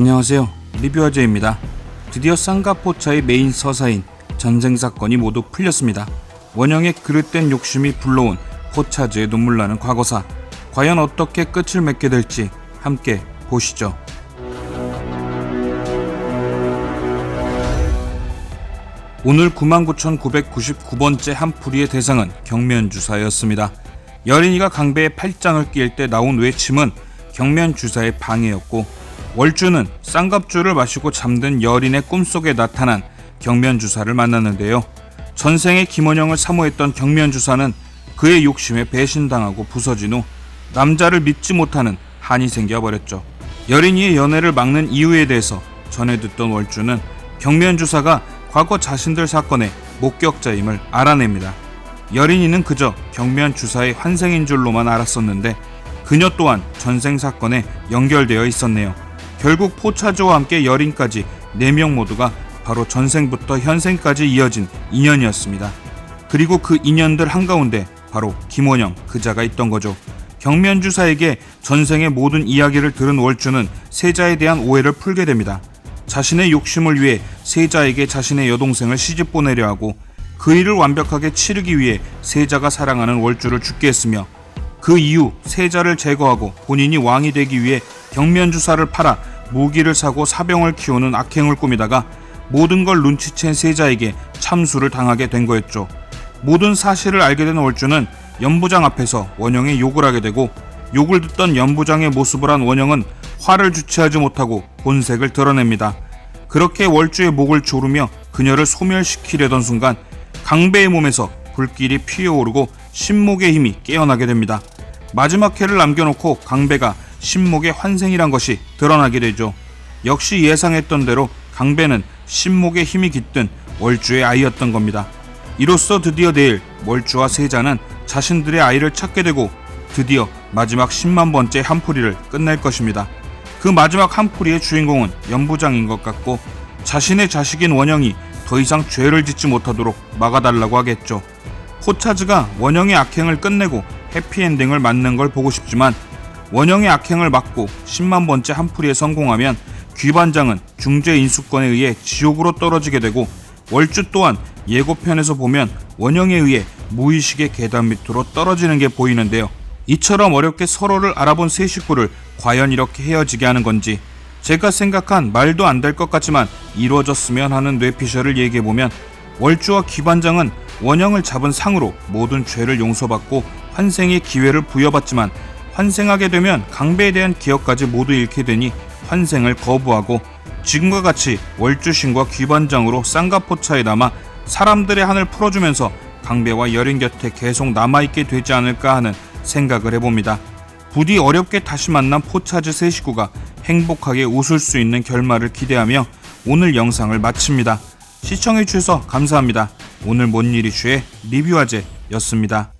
안녕하세요. 리뷰어제입니다. 드디어 쌍가포차의 메인 서사인 전생 사건이 모두 풀렸습니다. 원형의 그릇된 욕심이 불러온 포차즈의 눈물 나는 과거사. 과연 어떻게 끝을 맺게 될지 함께 보시죠. 오늘 99,999번째 한풀이의 대상은 경면주사였습니다. 여린이가 강배에 팔짱을 끼일 때 나온 외침은 경면주사의 방해였고 월주는 쌍갑주를 마시고 잠든 여린의 꿈속에 나타난 경면주사를 만났는데요. 전생에 김원영을 사모했던 경면주사는 그의 욕심에 배신당하고 부서진 후 남자를 믿지 못하는 한이 생겨버렸죠. 여린이의 연애를 막는 이유에 대해서 전해 듣던 월주는 경면주사가 과거 자신들 사건의 목격자임을 알아냅니다. 여린이는 그저 경면주사의 환생인 줄로만 알았었는데 그녀 또한 전생 사건에 연결되어 있었네요. 결국 포차즈와 함께 여린까지 4명 모두가 바로 전생부터 현생까지 이어진 인연이었습니다. 그리고 그 인연들 한가운데 바로 김원영 그자가 있던 거죠. 경면주사에게 전생의 모든 이야기를 들은 월주는 세자에 대한 오해를 풀게 됩니다. 자신의 욕심을 위해 세자에게 자신의 여동생을 시집 보내려 하고 그 일을 완벽하게 치르기 위해 세자가 사랑하는 월주를 죽게 했으며 그 이후 세자를 제거하고 본인이 왕이 되기 위해 경면 주사를 팔아 무기를 사고 사병을 키우는 악행을 꾸미다가 모든 걸 눈치챈 세자에게 참수를 당하게 된 거였죠. 모든 사실을 알게 된 월주는 연부장 앞에서 원영의 욕을 하게 되고 욕을 듣던 연부장의 모습을 한 원영은 화를 주체하지 못하고 본색을 드러냅니다. 그렇게 월주의 목을 조르며 그녀를 소멸시키려던 순간 강배의 몸에서 불길이 피어오르고 신목의 힘이 깨어나게 됩니다. 마지막 회를 남겨놓고 강배가 신목의 환생이란 것이 드러나게 되죠. 역시 예상했던 대로 강배는 신목의 힘이 깃든 월주의 아이였던 겁니다. 이로써 드디어 내일 월주와 세자는 자신들의 아이를 찾게 되고 드디어 마지막 10만 번째 한풀이를 끝낼 것입니다. 그 마지막 한풀이의 주인공은 연부장인 것 같고 자신의 자식인 원영이 더 이상 죄를 짓지 못하도록 막아달라고 하겠죠. 포차즈가 원영의 악행을 끝내고 해피엔딩을 맞는 걸 보고 싶지만 원영의 악행을 막고 10만 번째 한풀이에 성공하면 귀반장은 중재 인수권에 의해 지옥으로 떨어지게 되고 월주 또한 예고편에서 보면 원영에 의해 무의식의 계단 밑으로 떨어지는 게 보이는데요. 이처럼 어렵게 서로를 알아본 세 식구를 과연 이렇게 헤어지게 하는 건지 제가 생각한 말도 안 될 것 같지만 이루어졌으면 하는 뇌피셜을 얘기해보면 월주와 귀반장은 원영을 잡은 상으로 모든 죄를 용서받고 환생의 기회를 부여받지만 환생하게 되면 강배에 대한 기억까지 모두 잃게 되니 환생을 거부하고 지금과 같이 월주신과 귀반장으로 쌍가포차에 남아 사람들의 한을 풀어주면서 강배와 여린 곁에 계속 남아있게 되지 않을까 하는 생각을 해봅니다. 부디 어렵게 다시 만난 포차즈 세 식구가 행복하게 웃을 수 있는 결말을 기대하며 오늘 영상을 마칩니다. 시청해주셔서 감사합니다. 오늘 뭔 일이 주의 리뷰화제였습니다.